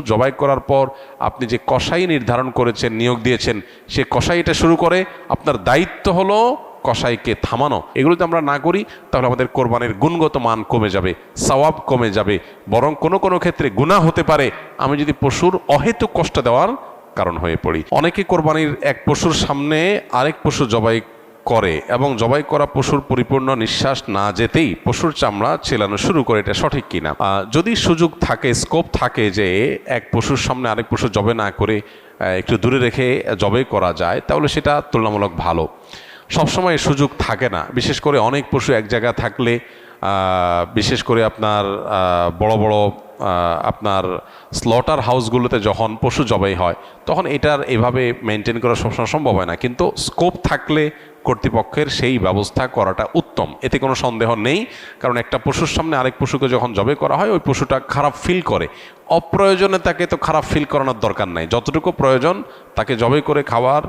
জবাই করার পর আপনি যে কসাই নির্ধারণ করেছেন, নিয়োগ দিয়েছেন, সে কসাই এটা শুরু করে আপনার দায়িত্ব হলো কসাইকে থামানো। এগুলো যদি আমরা না করি, তাহলে আমাদের কোরবানির গুণগত মান কমে যাবে, সওয়াব কমে যাবে, বরং কোনো কোনো ক্ষেত্রে গুণা হতে পারে। আমি যদি পশুর অহেতুক কষ্ট দেওয়ার কারণ হয়ে পড়ি। অনেকে কোরবানির এক পশুর সামনে আরেক পশু জবাই করে এবং জবাই করা পশুর পরিপূর্ণ নিঃশ্বাস না যেতেই পশুর চামড়া ছেলানো শুরু করে, এটা সঠিক কিনা? যদি সুযোগ থাকে স্কোপ থাকে যে এক পশুর সামনে আরেক পশু জবে না করে একটু দূরে রেখে জবে করা যায়, তাহলে সেটা তুলনামূলক ভালো। সবসময় সুযোগ থাকে না। বিশেষ করে অনেক পশু এক জায়গায় থাকলে বিশেষ করে আপনার বড় বড় আপনার স্লটার হাউসগুলোতে যখন পশু জবাই হয়, তখন এটার এভাবে মেনটেন করা সবসময় সম্ভব হয় না। কিন্তু স্কোপ থাকলে কর্তৃপক্ষের সেই ব্যবস্থা করাটা উত্তম। এতে কোনো সন্দেহ নেই, কারণ একটা পশুর সামনে আরেক পশুকে যখন জবে করা হয়, ওই পশুটা খারাপ ফিল করে। অপ্রয়োজনে তাকে তো খারাপ ফিল করানোর দরকার নাই। যতটুকু প্রয়োজন, তাকে জবে করে খাওয়ার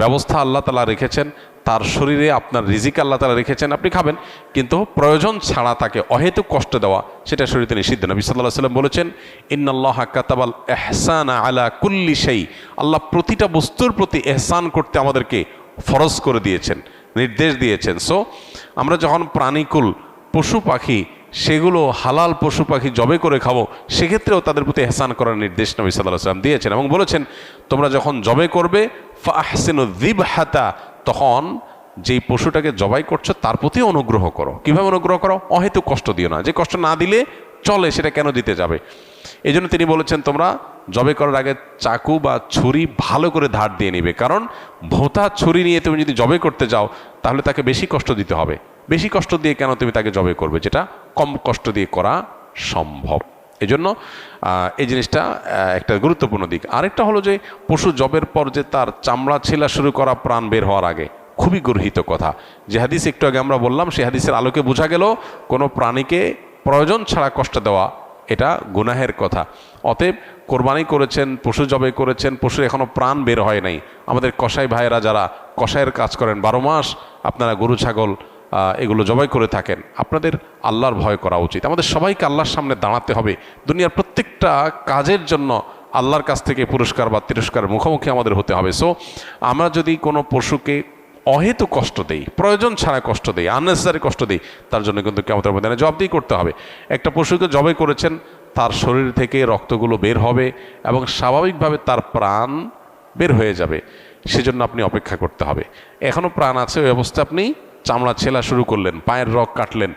ব্যবস্থা আল্লাহ তালা রেখেছেন, তার শরীরে আপনার রিজিক আল্লাহ তালা রেখেছেন, আপনি খাবেন। কিন্তু প্রয়োজন ছাড়া তাকে অহেতুক কষ্ট দেওয়া, সেটা শরীরে নিষিদ্ধ। নবী সাল্লাহ সাল্লাম বলেছেন, ইন্নাল্লাহ কাতাবাল এহসান আলা কুল্লি সেই আল্লাহ প্রতিটা বস্তুর প্রতি এহসান করতে আমাদেরকে ফরজ করে দিয়েছেন, নির্দেশ দিয়েছেন। সো আমরা যখন প্রাণীকুল, পশু পাখি সেগুলো হালাল পশু পাখি জবে করে খাব, সেক্ষেত্রেও তাদের প্রতি হেসান করার নির্দেশ নবী সাল্লাহ সাল্লাম দিয়েছেন এবং বলেছেন, তোমরা যখন জবে করবে, ফাহসিনু দিব হাতা তখন যেই পশুটাকে জবাই করছ, তার প্রতি অনুগ্রহ করো। কীভাবে অনুগ্রহ করো? অহেতু কষ্ট দিও না। যে কষ্ট না দিলে চলে, সেটা কেন দিতে যাবে? এই জন্য তিনি বলেছেন, তোমরা জবে করার আগে চাকু বা ছুরি ভালো করে ধার দিয়ে নিবে। কারণ ভোঁতা, ছুরি নিয়ে তুমি যদি জবে করতে যাও, তাহলে তাকে বেশি কষ্ট দিতে হবে। বেশি কষ্ট দিয়ে কেন তুমি তাকে জবে করবে? যেটা কম কষ্ট দিয়ে করা সম্ভব। এজন্য এই জিনিসটা একটা গুরুত্বপূর্ণ দিক। আরেকটা হলো যে, পশু জবের পর যে তার চামড়া ছেলা শুরু করা প্রাণ বের হওয়ার আগে, খুবই গর্হিত কথা। যে হাদিস একটু আগে আমরা বললাম সেই হাদিসের আলোকে বোঝা গেল, কোনো প্রাণীকে প্রয়োজন ছাড়া কষ্ট দেওয়া, এটা গুনাহের কথা। অতএব, কোরবানি করেছেন, পশু জবাই করেছেন পশুর এখনও প্রাণ বের হয় নাই। আমাদের কসাই ভাইয়েরা যারা কসাইয়ের কাজ করেন, বারো মাস আপনারা গরু, ছাগল এগুলো জবাই করে থাকেন। আপনাদের আল্লাহর ভয় করা উচিত। আমাদের সবাইকে আল্লাহর সামনে দাঁড়াতে হবে। দুনিয়ার প্রত্যেকটা কাজের জন্য আল্লাহর কাছ থেকে পুরস্কার বা তিরস্কার মুখোমুখি আমাদের হতে হবে। সো আমরা যদি কোনো পশুকে অহেতু কষ্ট দেই, প্রয়োজন ছাড়া কষ্ট দেই আননেসেসারি কষ্ট দেই, তার জন্য কিন্তু কেমতের মধ্যে জবাবদিহি করতে হবে। একটা পশুকে জবাই করেছেন, তার শরীর থেকে রক্তগুলো বের হবে এবং স্বাভাবিকভাবে তার প্রাণ বের হয়ে যাবে। সেজন্য আপনি অপেক্ষা করতে হবে। এখনও প্রাণ আছে, ওই অবস্থা আপনি চামড়া ছেলা শুরু করলেন, পায়ের রক কাটলেন।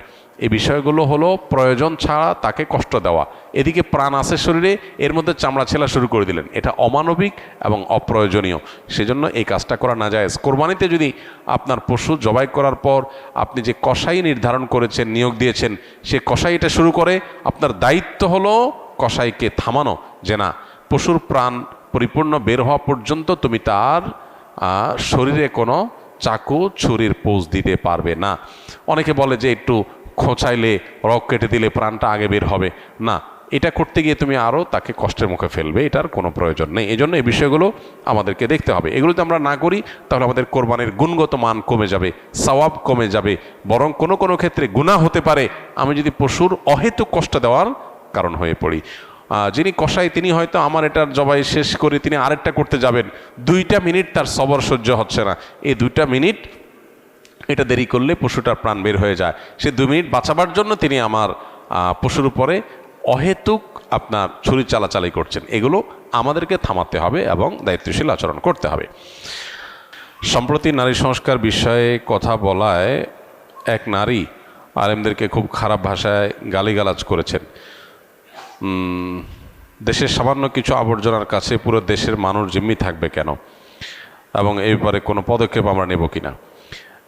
এই বিষয়গুলো হলো প্রয়োজন ছাড়া তাকে কষ্ট দেওয়া। এদিকে প্রাণ আছে শরীরে, এর মধ্যে চামড়া ছেলা শুরু করে দিলেন। এটা অমানবিক এবং অপ্রয়োজনীয়। সেজন্য এই কাজটা করা না যায় কোরবানিতে যদি আপনার পশু জবাই করার পর আপনি যে কষাই নির্ধারণ করেছেন, নিয়োগ দিয়েছেন, সে কসাই এটা শুরু করে আপনার দায়িত্ব হলো কষাইকে থামানো যে না, পশুর প্রাণ পরিপূর্ণ বের হওয়া পর্যন্ত তুমি তার শরীরে কোনো চাকু ছুরির পোজ দিতে পারবে না। অনেকে বলে যে একটু খোঁচাইলে, রক কেটে দিলে প্রাণটা আগে বের হবে। না, এটা করতে গিয়ে তুমি আরও তাকে কষ্টের মুখে ফেলবে, এটার কোনো প্রয়োজন নেই। এই জন্য এই বিষয়গুলো আমাদেরকে দেখতে হবে। এগুলো যদি আমরা না করি, তাহলে আমাদের কোরবানির গুণগত মান কমে যাবে, সওয়াব কমে যাবে, বরং কোনো কোনো ক্ষেত্রে গুণা হতে পারে। আমি যদি পশুর অহেতুক কষ্ট দেওয়ার কারণ হয়ে পড়ি। যিনি কসাই, তিনি হয়তো আমার এটার জবাই শেষ করে তিনি আরেকটা করতে যাবেন। দুইটা মিনিট তার সবর সহ্য হচ্ছে না। এই দুইটা মিনিট এটা দেরি করলে পশুটার প্রাণ বের হয়ে যায়। সে দু মিনিট বাঁচাবার জন্য তিনি আমার পশুর উপরে অহেতুক আপনার ছুরি চালাচালি করছেন। এগুলো আমাদেরকে থামাতে হবে এবং দায়িত্বশীল আচরণ করতে হবে। সম্প্রতি নারী সংস্কার বিষয়ে কথা বলায় এক নারী আলেমদেরকে খুব খারাপ ভাষায় গালিগালাজ করেছেন। দেশের সামান্য কিছু আবর্জনার কাছে পুরো দেশের মানুষ জিম্মি থাকবে কেন? এবং এই ব্যাপারে কোনো পদক্ষেপ আমরা নেব কিনা?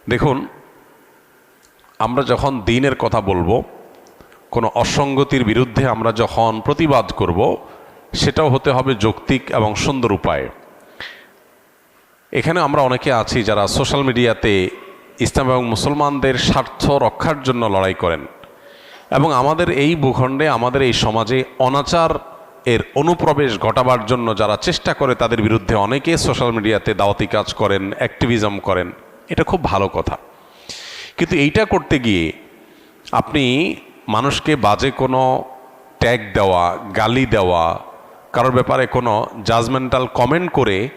দেখুন, আমরা যখন দিনের কথা বলব, কোনো অসঙ্গতির বিরুদ্ধে আমরা যখন প্রতিবাদ করব, সেটাও হতে হবে যৌক্তিক এবং সুন্দর উপায়ে। এখানে আমরা অনেকে আছি যারা সোশ্যাল মিডিয়াতে ইসলাম এবং মুসলমানদের স্বার্থ রক্ষার জন্য লড়াই করেন। এবং আমাদের এই ভূখণ্ডে, আমাদের এই সমাজে অনাচার এর অনুপ্রবেশ ঘটাবার জন্য যারা চেষ্টা করে, তাদের বিরুদ্ধে অনেকে সোশ্যাল মিডিয়াতে দাওয়াতি কাজ করেন অ্যাক্টিভিজম করেন। এটা খুব ভালো কথা। কিন্তু এইটা করতে গিয়ে আপনি মানুষকে বাজে কোনো ট্যাগ দেওয়া, গালি দেওয়া, কারোর ব্যাপারে কোনো জাজমেন্টাল কমেন্ট করে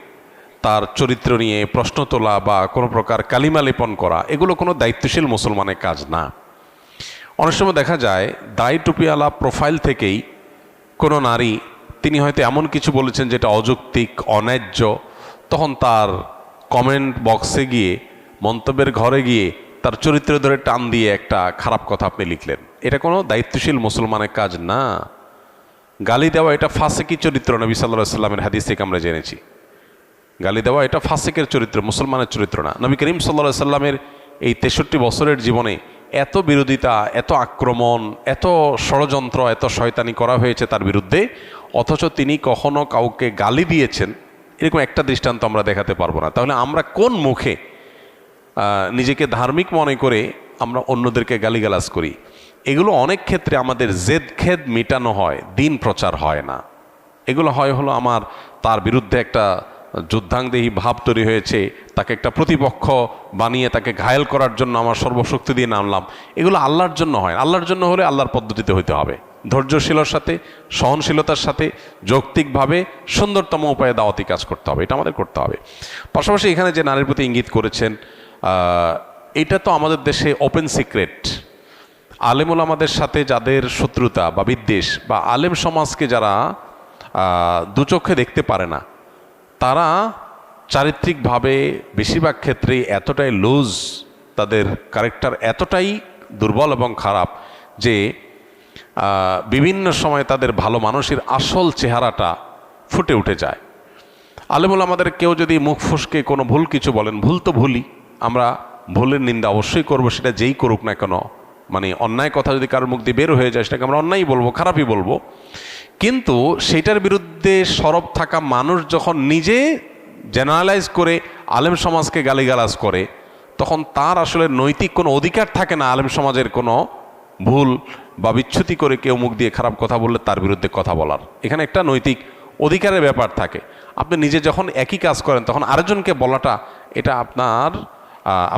তার চরিত্র নিয়ে প্রশ্ন তোলা বা কোনো প্রকার কালিমা লেপন করা, এগুলো কোনো দায়িত্বশীল মুসলমানের কাজ না। অনেক সময় দেখা যায় দায় টুপিওয়ালা প্রোফাইল থেকেই কোনো নারী, তিনি হয়তো এমন কিছু বলেছেন যেটা অযৌক্তিক, অন্যায্য, তখন তার কমেন্ট বক্সে গিয়ে, মন্তব্যের ঘরে গিয়ে, তার চরিত্র ধরে টান দিয়ে একটা খারাপ কথা আপনি লিখলেন। এটা কোনো দায়িত্বশীল মুসলমানের কাজ না। গালি দেওয়া এটা ফাসেকি চরিত্র, নবী সাল্লাহ সাল্লামের হাদিস থেকে আমরা জেনেছি। গালি দেওয়া এটা ফাসেকের চরিত্র, মুসলমানের চরিত্র না। নবী করিম সাল্লা সাল্লামের এই তেষট্টি বছরের জীবনে এত বিরোধিতা, এত আক্রমণ, এত ষড়যন্ত্র, এত শয়তানি করা হয়েছে তার বিরুদ্ধে, অথচ তিনি কখনো কাউকে গালি দিয়েছেন, এরকম একটা দৃষ্টান্ত আমরা দেখাতে পারব না। তাহলে আমরা কোন মুখে নিজেকে ধার্মিক মনে করে আমরা অন্যদেরকে গালিগালাজ করি? এগুলো অনেক ক্ষেত্রে আমাদের জেদ খেদ মেটানো হয়, দিন প্রচার হয় না। এগুলো হয় হলো আমার, তার বিরুদ্ধে একটা যুদ্ধাংদেহী ভাব তৈরি হয়েছে, তাকে একটা প্রতিপক্ষ বানিয়ে তাকে ঘায়েল করার জন্য আমার সর্বশক্তি দিয়ে নামলাম। এগুলো আল্লাহর জন্য হয়। আল্লাহর জন্য হলে আল্লাহর পদ্ধতিতে হইতে হবে। ধৈর্যশীলতার সাথে, সহনশীলতার সাথে, যৌক্তিকভাবে সুন্দরতম উপায়ে দাওয়াতি কাজ করতে হবে। এটা আমাদের করতে হবে। পাশাপাশি এখানে যে নারীর প্রতি ইঙ্গিত করেছেন এটা তো আমাদের দেশে ওপেন সিক্রেট আলেমুল আমাদের সাথে যাদের শত্রুতা বা বিদ্বেষ বা আলেম সমাজকে যারা দুচক্ষে দেখতে পারে না তারা চারিত্রিকভাবে বেশিরভাগ ক্ষেত্রেই এতটাই লুজ তাদের ক্যারেক্টার এতটাই দুর্বল এবং খারাপ যে বিভিন্ন সময় তাদের ভালো মানুষের আসল চেহারাটা ফুটে উঠে যায়। আলেমুল আমাদের কেউ যদি মুখ ফুসকে কোনো ভুল কিছু বলেন, ভুল তো ভুলই, আমরা ভুলের নিন্দা অবশ্যই করব, সেটা যেই করুক না কেন মানে অন্যায় কথা যদি কারোর মুখ দিয়ে বের হয়ে যায়, সেটাকে আমরা অন্যায় বলব, খারাপই বলব। কিন্তু সেটার বিরুদ্ধে সরব থাকা মানুষ যখন নিজে জেনারেলাইজ করে আলেম সমাজকে গালিগালাজ করে, তখন তার আসলে নৈতিক কোনো অধিকার থাকে না আলেম সমাজের কোনো ভুল বা বিচ্যুতি করে কেউ মুখ দিয়ে খারাপ কথা বললে তার বিরুদ্ধে কথা বলার। এখানে একটা নৈতিক অধিকারের ব্যাপার থাকে। আপনি নিজে যখন একই কাজ করেন, তখন আরেকজনকে বলাটা এটা আপনার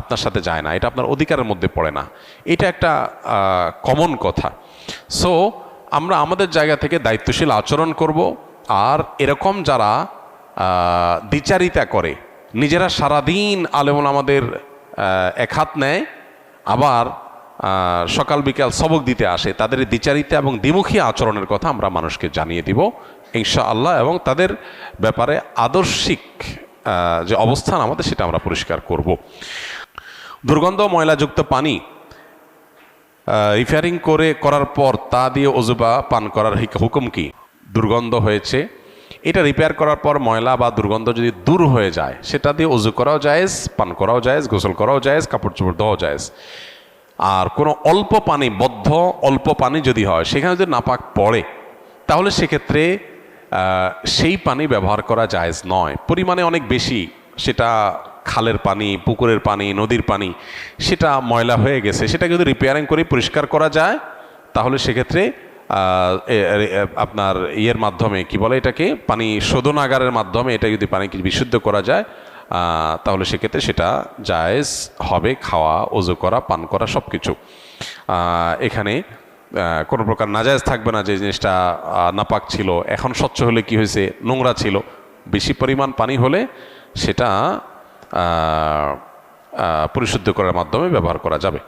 আপনার সাথে যায় না। এটা আপনার অধিকারের মধ্যে পড়ে না। এটা একটা কমন কথা। সো আমরা আমাদের জায়গা থেকে দায়িত্বশীল আচরণ করব, আর এরকম যারা দ্বিচারিতা করে, নিজেরা সারাদিন আলেমন আমাদের এক হাত নেয়, আবার সকাল বিকাল সবক দিতে আসে, তাদের দ্বিচারিতা এবং দ্বিমুখী আচরণের কথা আমরা মানুষকে জানিয়ে দিব ইনশা আল্লাহ এবং তাদের ব্যাপারে আদর্শিক যে অবস্থান আমাদের, সেটা আমরা পরিষ্কার করব। দুর্গন্ধ, ময়লাযুক্ত পানি রিফারিং করে, করার পর তা দিয়ে অজুবা পান করার হিক- হুকুম কি? দুর্গন্ধ হয়েছে। এটা রিপেয়ার করার পর ময়লা বা দুর্গন্ধ যদি দূর হয়ে যায়, সেটা দিয়ে অজু করাও জায়েজ, পান করাও জায়েজ, গোসল করাও জায়েজ, কাপড় চোপড় দেওয়াও জায়েজ। আর কোনো অল্প পানি, বদ্ধ অল্প পানি যদি হয়, সেখানে যদি নাপাক পড়ে, তাহলে সেক্ষেত্রে সেই পানি ব্যবহার করা জায়েজ নয়। পরিমাণে অনেক বেশি, সেটা খালের পানি, পুকুরের পানি, নদীর পানি, সেটা ময়লা হয়ে গেছে। সেটা যদি রিপেয়ারিং করে পরিষ্কার করা যায়, তাহলে সেক্ষেত্রে আপনার ইয়ের মাধ্যমে, কি বলে এটাকে? পানি শোধনাগারের মাধ্যমে এটা যদি পানিকে বিশুদ্ধ করা যায় তাহলে সেক্ষেত্রে সেটা জায়েজ হবে, খাওয়া, ওজু করা, পান করা সব কিছু এখানে কোনো প্রকার নাজায়েজ থাকবে না যে জিনিসটা নাপাক ছিল। এখন স্বচ্ছ হলে কি হয়েছে? নোংরা ছিল। বেশি পরিমাণ পানি হলে সেটা পরিশুদ্ধ করার মাধ্যমে ব্যবহার করা যাবে।